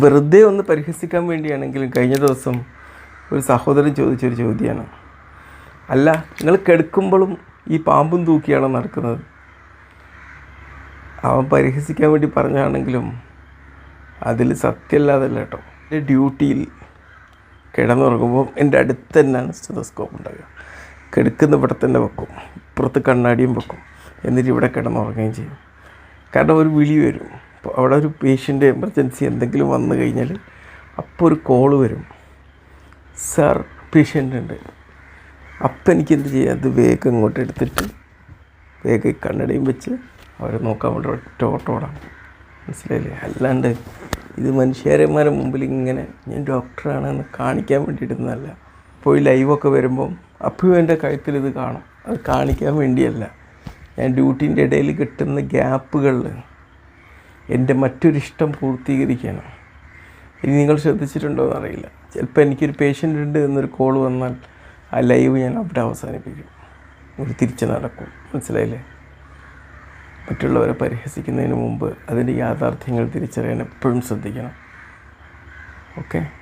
വെറുതെ ഒന്ന് പരിഹസിക്കാൻ വേണ്ടിയാണെങ്കിലും കഴിഞ്ഞ ദിവസം ഒരു സഹോദരൻ ചോദിച്ചൊരു ചോദ്യമാണ് അല്ല നിങ്ങൾ കെടുക്കുമ്പോഴും ഈ പാമ്പും തൂക്കിയാണ് നടക്കുന്നത്? അവൻ പരിഹസിക്കാൻ വേണ്ടി പറഞ്ഞാണെങ്കിലും അതിൽ സത്യമല്ലാതല്ല കേട്ടോ. എന്റെ ഡ്യൂട്ടിയിൽ കിടന്നുറങ്ങുമ്പോൾ എന്റെ അടുത്ത് തന്നെയാണ് സ്റ്റെതസ്കോപ്പ് ഉണ്ടാകുക കിടക്കുന്ന ഇവിടെ തന്നെ വെക്കും ഇപ്പുറത്ത് കണ്ണാടിയും വെക്കും എന്നിട്ട് ഇവിടെ കിടന്നുറങ്ങുകയും ചെയ്യും. കാരണം ഒരു വിളി വരും. അപ്പോൾ അവിടെ ഒരു പേഷ്യന്റ് എമർജൻസി എന്തെങ്കിലും വന്നു കഴിഞ്ഞാൽ അപ്പോൾ ഒരു കോൾ വരും. സാർ പേഷ്യന്റ് ഉണ്ട്. അപ്പം എനിക്ക് എന്ത് ചെയ്യാം? അത് വേഗം ഇങ്ങോട്ട് എടുത്തിട്ട് വേഗം കണ്ണടയും വെച്ച് അവരെ നോക്കാൻ വേണ്ടി ഒറ്റ ഓട്ടോടാണ് മനസ്സിലായില്ലേ? അല്ലാണ്ട് ഇത് മനുഷ്യരന്മാരുടെ മുമ്പിൽ ഇങ്ങനെ ഞാൻ ഡോക്ടറാണെന്ന് കാണിക്കാൻ വേണ്ടിയിട്ടൊന്നല്ല ഈ ലൈവൊക്കെ വരുമ്പം അപ്പോഴും എന്റെ കഴുത്തിൽ ഇത് കാണും. അത് കാണിക്കാൻ വേണ്ടിയല്ല. ഞാൻ ഡ്യൂട്ടീന്റെ ഇടയിൽ കിട്ടുന്ന ഗ്യാപ്പുകളിൽ എന്റെ മറ്റൊരു ഇഷ്ടം പൂർത്തീകരിക്കാനും ഇനി നിങ്ങൾ ശ്രദ്ധിച്ചിട്ടുണ്ടോ എന്നറിയില്ല. ചിലപ്പോൾ എനിക്കൊരു പേഷ്യന്റ് ഉണ്ട് എന്നൊരു കോൾ വന്നാൽ ആ ലൈവ് ഞാൻ അവിടെ അവസാനിപ്പിക്കും. ഒരു തിരിച്ച് നടക്കും. മനസ്സിലായില്ലേ? മറ്റുള്ളവരെ പരിഹസിക്കുന്നതിന് മുമ്പ് അതിന്റെ യാഥാർത്ഥ്യങ്ങൾ തിരിച്ചറിയാൻ എപ്പോഴും ശ്രദ്ധിക്കണം. ഓക്കെ